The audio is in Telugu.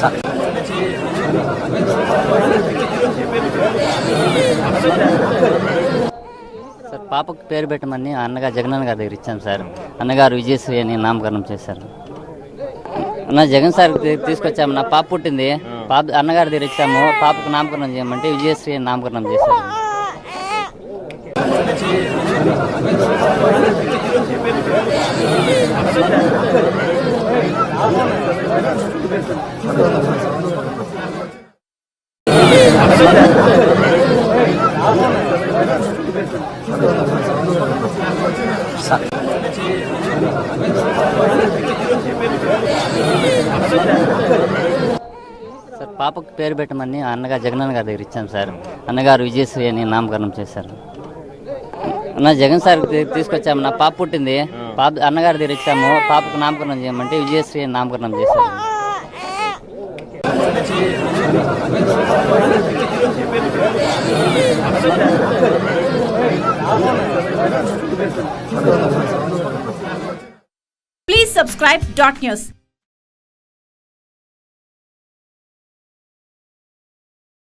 సార్ పాపకు పేరు పెట్టమని అన్నగారు జగనన్న గారి దగ్గర ఇచ్చాం సార్. అన్నగారు విజయశ్రీ అని నామకరణం చేశారు. నా జగన్ సార్ తీసుకొచ్చాము. నా పాప పుట్టింది. పాప అన్నగారి దగ్గర ఇచ్చాము. పాపకు నామకరణం చేయమంటే విజయశ్రీ అని నామకరణం చేశారు. సార్ పాపకు పేరు పెట్టమని అన్నగారు జగనన్న గారి దగ్గర ఇచ్చాం సార్. అన్నగారు విజయశ్రీ అని నామకరణం చేశారు. అన్న జగన్ సార్ తీసుకొచ్చాము నా పాప పుట్టింది. పాప అన్నగారి దగ్గర ఇచ్చాము పాపకు నామకరణం చేయమంటే విజయశ్రీ నామకరణం చేశారు. Please subscribe dot news.